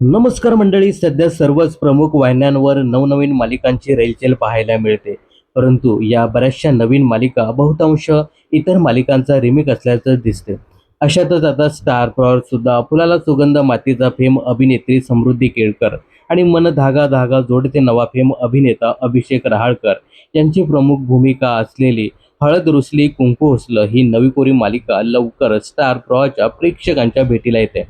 नमस्कार मंडळी सध्या सर्वच प्रमुख वाहिन्यांवर नवनवीन मालिकांची रेलचेल पाहायला मिळते. परंतु या बऱ्याचशा नवीन मालिका बहुतांश इतर मालिकांचा रिमेक असल्याचं दिसते. अशातच आता स्टार प्रॉवर सुद्धा फुलाला सुगंध मातीचा फेम अभिनेत्री समृद्धी केळकर आणि मन धागा धागा जोडते नवा फेम अभिनेता अभिषेक रहाळकर यांची प्रमुख भूमिका असलेली हळद रुसली कुंकू हुसलं ही नवी कोरी मालिका लवकर स्टार प्रॉच्या प्रेक्षकांच्या भेटीला येते.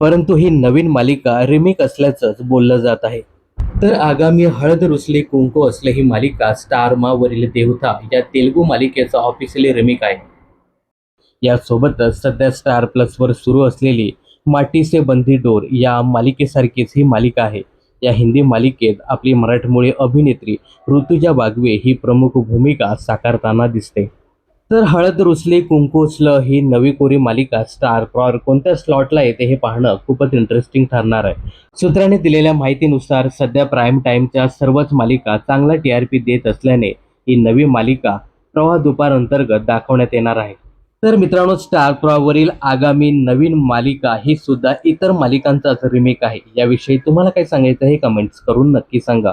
परंतु ही नवीन मालिका रिमेक असल्याचंच बोललं जात आहे. तर आगामी हळद रुसली कुंकू असले ही मालिका स्टार मावरील देवता या तेलुगू मालिकेचा ऑफिशियली रिमेक आहे. यासोबतच सध्या स्टार प्लसवर सुरू असलेली माटी से बंदी डोर या मालिकेसारखीच ही मालिका आहे. या हिंदी मालिकेत आपली मराठमोळी अभिनेत्री ऋतुजा बागवे ही प्रमुख भूमिका साकारताना दिसते. तर हळद रुसली कुंकुसलं ही नवी कोरी मालिका स्टार प्रॉर कोणत्या स्लॉटला येते हे पाहणं खूपच इंटरेस्टिंग ठरणार आहे. सूत्रांनी दिलेल्या माहितीनुसार सध्या प्राईम टाईमच्या सर्वच मालिका चांगला टी आर पी देत असल्याने ही नवी मालिका प्रवाह दुपार अंतर्गत दाखवण्यात येणार आहे. तर मित्रांनो स्टार प्रवाहवरील आगामी नवीन मालिका ही सुद्धा इतर मालिकांचाच रिमेक आहे. याविषयी तुम्हाला काय सांगायचं हे कमेंट्स करून नक्की सांगा.